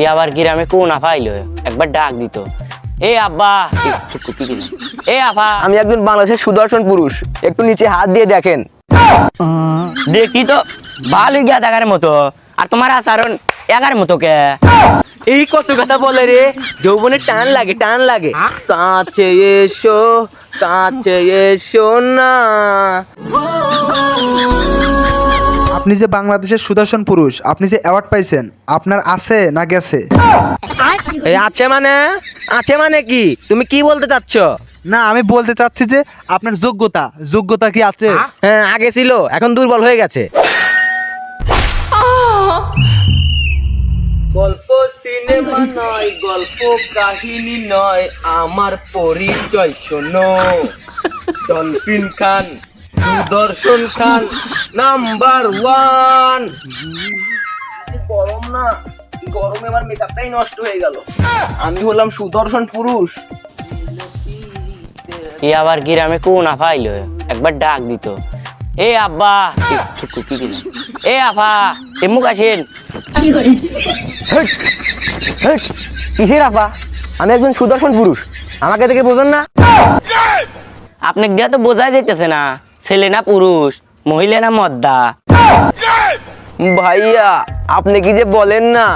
এ আবার গ্রামে কোন আফাইলো একবার ডাক দিত। এ আব্বা এ, আফা। আমি একজন বাংলাদেশের সুদর্শন পুরুষ। একটু নিচে হাত দিয়ে দেখেন। দেখি তো ভালোই গিয়া দেখার মতো। আর তোমার আচরণ এগার মতো কে? এই কত কথা বলে রে? যৌবনে টান লাগে টান লাগে। কাছে এসো কাছে এসো না। আপনি যে বাংলাদেশের সুদর্শন পুরুষ আপনি যে অ্যাওয়ার্ড পাইছেন আপনার আছে না গেছে? এই আছে মানে? আছে মানে কি? তুমি কি বলতে চাচ্ছ? না আমি বলতে চাচ্ছি যে আপনার যোগ্যতা যোগ্যতা কি আছে? হ্যাঁ আগে ছিল এখন দুর্বল হয়ে গেছে। গল্প সিনেমা নয় গল্প কাহিনী নয় আমার পরিচয় শোনো। Dolphin Khan. Sudarshan Khan number one. গরম না গরমে আমার মেকআপটাই নষ্ট হয়ে গেল। আমি হলাম সুদর্শন পুরুষ। এ আবার গ্রামে কোন আফাইলো একবার ডাক দিত। এ আব্বা এ, আফা এমুক আসেন। হেট, কিসের আপা আমি একজন সুদর্শন পুরুষ। আমাকে দেখে বোঝেন না? আপনি দিয়া তো বোঝাই যাইতেছে না। ছেলে না পুরুষ মহিলা না মদ্দা? ভাইয়া আপনি কি যে বলেন না?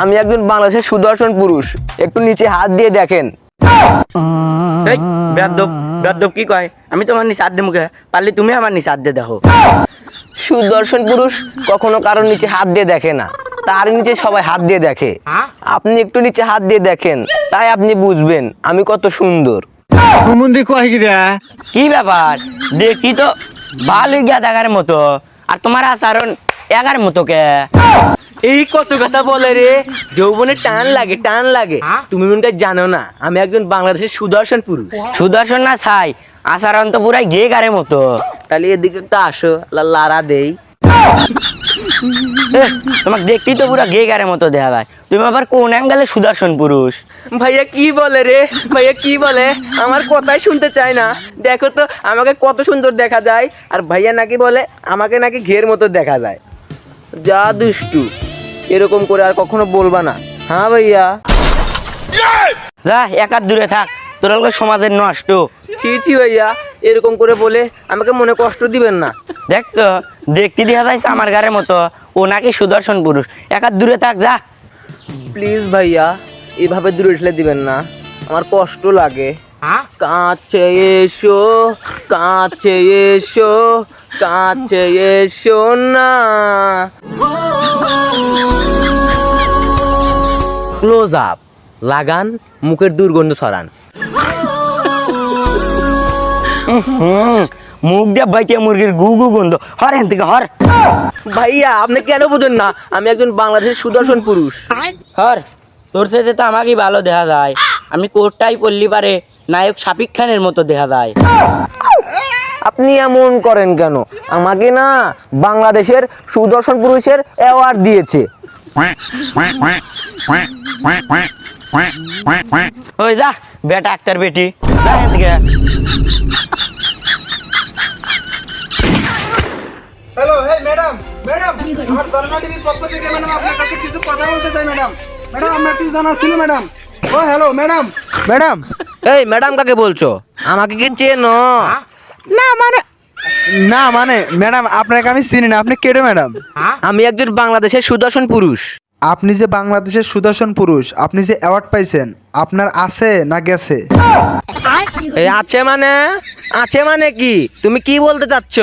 আমি একজন বাংলাদেশের সুদর্শন পুরুষ। একটু নিচে হাত দিয়ে দেখেন। বেদব বেদব কি কয়? আমি তোমার নিচে হাত দিয়ে মুখে পারলে তুমি আমার নিচে হাত দিয়ে দেখো। সুদর্শন পুরুষ কখনো কারোর নিচে হাত দিয়ে দেখে না। তার নিচে সবাই হাত দিয়ে দেখে। আপনি একটু নিচে হাত দিয়ে দেখেন তাই আপনি বুঝবেন আমি কত সুন্দর। হুমুন্দি কয় গিরা কি ব্যাপার? দেখি তো ভালোই গিয়া দেখার মতো। আর তোমার আচরণ এগার মতো কে? এই কত কথা বলে রে। যৌবনে টান লাগে টান লাগে। তুমি মনটা জানো না আমি একজন বাংলাদেশের সুদর্শন পুরুষ। সুদর্শন না ছাই আচরণ তো পুরাই গে গারের মতো। তাহলে এদিকে একটু আসো লারা দেই। তোমাকে দেখতেই তো পুরা গে গারের মতো দেখা যায় তুমি আবার কোন অ্যাঙ্গেলে সুদর্শন পুরুষ? ভাইয়া কি বলে রে? ভাইয়া কি বলে? আমার কথাই শুনতে চায় না। দেখো তো আমাকে কত সুন্দর দেখা যায় আর ভাইয়া নাকি বলে আমাকে নাকি ঘের মতো দেখা যায়। যা দুষ্টু এরকম করে আর কখনো বলবা না। হ্যাঁ ভাইয়া? যা একার দূরে থাক তোর সমাজের নষ্ট। ছি ছি ভাইয়া এরকম করে বলে আমাকে মনে কষ্ট দিবেন না। দেখ তো দেখতে দেখা যাইছে আমার গারের মতো। ও নাকি সুদর্শন পুরুষ। একার দূরে থাক যা। প্লিজ ভাইয়া এভাবে দূরে ঠেলে দিবেন না। আমার কষ্ট লাগে। কাছে এসো কাছে এসো কাছে এসো না। ক্লোজ আপ লাগান মুখের দুর্গন্ধ ছড়ান। মুখ দিয়ে বাইতে মুরগির গু গু গন্ধ। হর এখান থেকে হর। ভাইয়া আপনি কেন বুঝেন না? আমি একজন বাংলাদেশের সুদর্শন পুরুষ। হর তোর সাথে তো আমাকেই ভালো দেখা যায়। আমি কোটটাই পড়লি পারে নায়ক শাকিব খানের মতো দেখা যায়। আপনি এমন করেন কেন? আমাকে না বাংলাদেশের সুদর্শন পুরুষের অ্যাওয়ার্ড দিয়েছে। ওই যা বেটা আক্তার বেটি। যা ম্যাডাম ম্যাডাম আমার দরমা টিভির পক্ষ থেকে ম্যাডাম আপনার কাছে কিছু কথা বলতে চাই ম্যাডাম। ম্যাডাম আমার কিছু জানার ছিল ম্যাডাম। ও হ্যালো ম্যাডাম। ম্যাডাম। এই ম্যাডাম কাকে বলছো? আমাকে কি চেনো? না মানে না মানে ম্যাডাম আপনাকে আমি চিনি না। আপনি কেডে ম্যাডাম? আমি একজন বাংলাদেশের সুদর্শন পুরুষ। আপনি যে বাংলাদেশের সুদর্শন পুরুষ আপনি যে অ্যাওয়ার্ড পাইছেন আপনার আছে না গেছে? এই আছে মানে? আছে মানে কি? তুমি কি বলতে চাচ্ছ?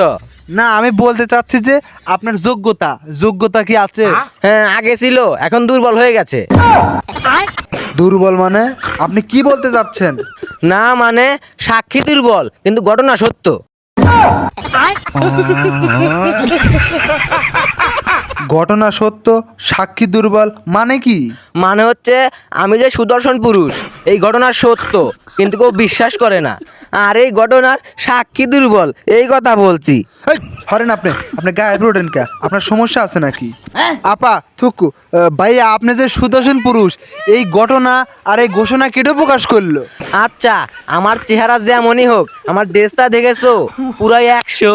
না আমি বলতে চাচ্ছি যে আপনার যোগ্যতা যোগ্যতা কি আছে? হ্যাঁ আগে ছিল এখন দুর্বল হয়ে গেছে। দুর্বল মানে? আপনি কি বলতে চাচ্ছেন? না মানে সাক্ষী দুর্বল কিন্তু ঘটনা সত্য। ঘটনা সত্য সাক্ষী দুর্বল মানে কি? মানে হচ্ছে আমি যে সুদর্শন পুরুষ এই ঘটনা সত্য কিন্তু কেউ বিশ্বাস করে না। আর এই ঘটনার সাক্ষী দুর্বল এই কথা বলছি। এই, হরেন আপনি আপনি গায়ে উঠেন কে? আপনার সমস্যা আছে নাকি? আপা থুকু ভাইয়া আপনি যে সুদর্শন পুরুষ এই ঘটনা আর এই ঘোষণা কেটে প্রকাশ করল? আচ্ছা আমার চেহারা যেমনই হোক আমার ড্রেসটা দেখেছ? পুরাই একশো।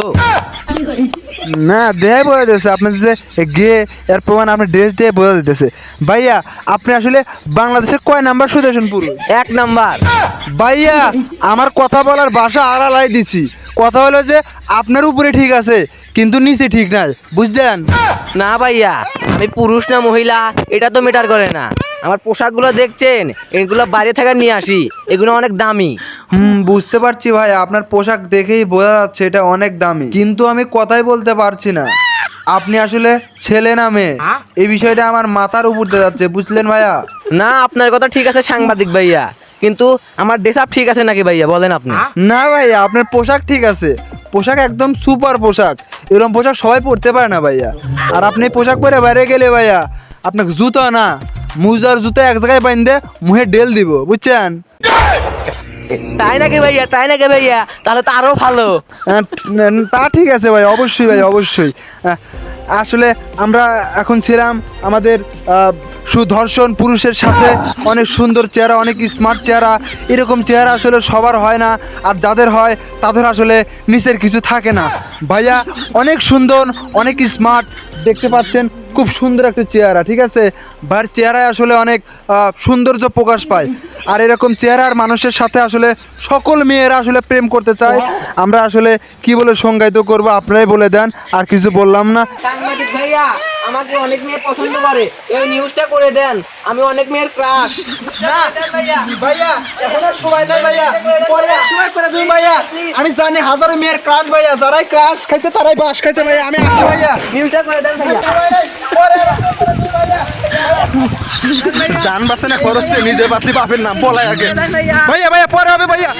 না দেহে বোঝা যাচ্ছে আপনার যে গে এর প্রমাণ আপনি ড্রেস দিয়ে বোঝা দিতেছে। ভাইয়া আপনি আসলে বাংলাদেশের কয় নাম্বার সুদর্শন পুরুষ এক নাম্বার। ভাইয়া আমার কথা বলার ভাষা আড়ালাই দিছি। কথা হলো যে আপনার উপরে ঠিক আছে কিন্তু নিচে ঠিক নাই। বুঝলেন? না ভাইয়া আমি পুরুষ না মহিলা এটা তো মেটার করে না। আমার পোশাকগুলো দেখছেন এগুলো বাইরে থেকে নিয়ে আসি এগুলো অনেক দামি। হুম বুঝতে পারছি ভাই আপনার পোশাক দেখেই বোঝা যাচ্ছে এটা অনেক দামি। কিন্তু আমি কথাই বলতে পারছি না। আপনি আসলে ছেলে না মেয়ে। এই বিষয়টা আমার মাথার উপর দিয়ে যাচ্ছে বুঝলেন ভাইয়া? না আপনার কথা ঠিক আছে সাংবাদিক ভাইয়া। কিন্তু আমার ড্রেস আপ ঠিক আছে নাকি ভাইয়া বলেন আপনি। না ভাইয়া আপনার পোশাক ঠিক আছে। পোশাক একদম সুপার পোশাক। এরকম পোশাক সবাই পরতে পারে না ভাইয়া। আর আপনি পোশাক পরে বাইরে গেলে ভাইয়া আপনাকে জুতো না মুজার জুতো এক জায়গায় বাইন্দে মুহে ডেল দিব বুঝছেন? তাই নাকি ভাইয়া তাই নাকি ভাইয়া? তাহলে তো আরও ভালো। তা ঠিক আছে ভাই অবশ্যই ভাই অবশ্যই। আহ, আসলে আমরা এখন ছিলাম আমাদের সুদর্শন পুরুষের সাথে। অনেক সুন্দর চেহারা অনেক স্মার্ট চেহারা। এরকম চেহারা আসলে সবার হয় না। আর যাদের হয় তাদের আসলে নিচের কিছু থাকে না। ভাইয়া অনেক সুন্দর অনেক স্মার্ট দেখতে পাচ্ছেন খুব সুন্দর একটা চেহারা, ঠিক আছে? ভাইয়ের চেহারায় আসলে অনেক সৌন্দর্য প্রকাশ পায়। আর এরকম চেহারার মানুষের সাথে আসলে সকল মেয়েরা আসলে প্রেম করতে চায়। আমরা আসলে কি বলে সংজ্ঞায়িত করব, আপনারাই বলে দেন, আর কিছু বললাম না। ভাইয়া আমাকে অনেক মেয়ে পছন্দ করে। এই নিউজটা করে দেন আমি অনেক মেয়ের ক্রাশ ভাইয়া এখন আর সময় নাই ভাইয়া। পরে সময় করে দিন ভাইয়া। আমি জানি হাজারো মেয়ের ক্রাশ ভাইয়া। যারাই ক্রাশ খাইছে তারাই বাস খাইছে ভাইয়া। আমি আসছি ভাইয়া। নিউজটা করে দেন ভাইয়া। জান বাসে না খরচ নিজে বাঁচলি বাপের নাম বলাই আগে। ভাইয়া। ভাইয়া পরে হবে ভাইয়া।